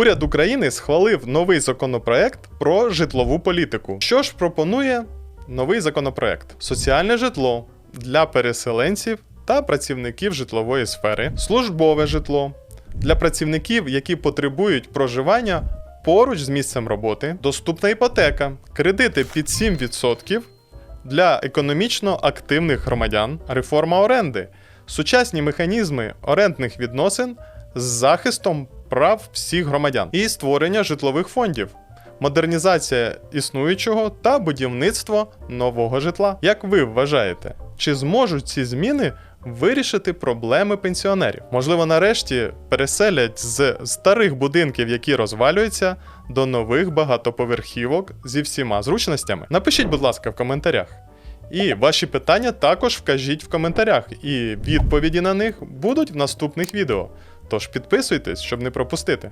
Уряд України схвалив новий законопроект про житлову політику. Що ж пропонує новий законопроект? Соціальне житло для переселенців та працівників житлової сфери, службове житло для працівників, які потребують проживання поруч з місцем роботи, доступна іпотека, кредити під 7% для економічно активних громадян, реформа оренди, сучасні механізми орендних відносин з захистом прав всіх громадян і створення житлових фондів. Модернізація існуючого та будівництво нового житла. Як ви вважаєте, чи зможуть ці зміни вирішити проблеми пенсіонерів? Можливо, нарешті переселять з старих будинків, які розвалюються, до нових багатоповерхівок зі всіма зручностями? Напишіть, будь ласка, в коментарях. І ваші питання також вкажіть в коментарях, і відповіді на них будуть в наступних відео. Тож підписуйтесь, щоб не пропустити.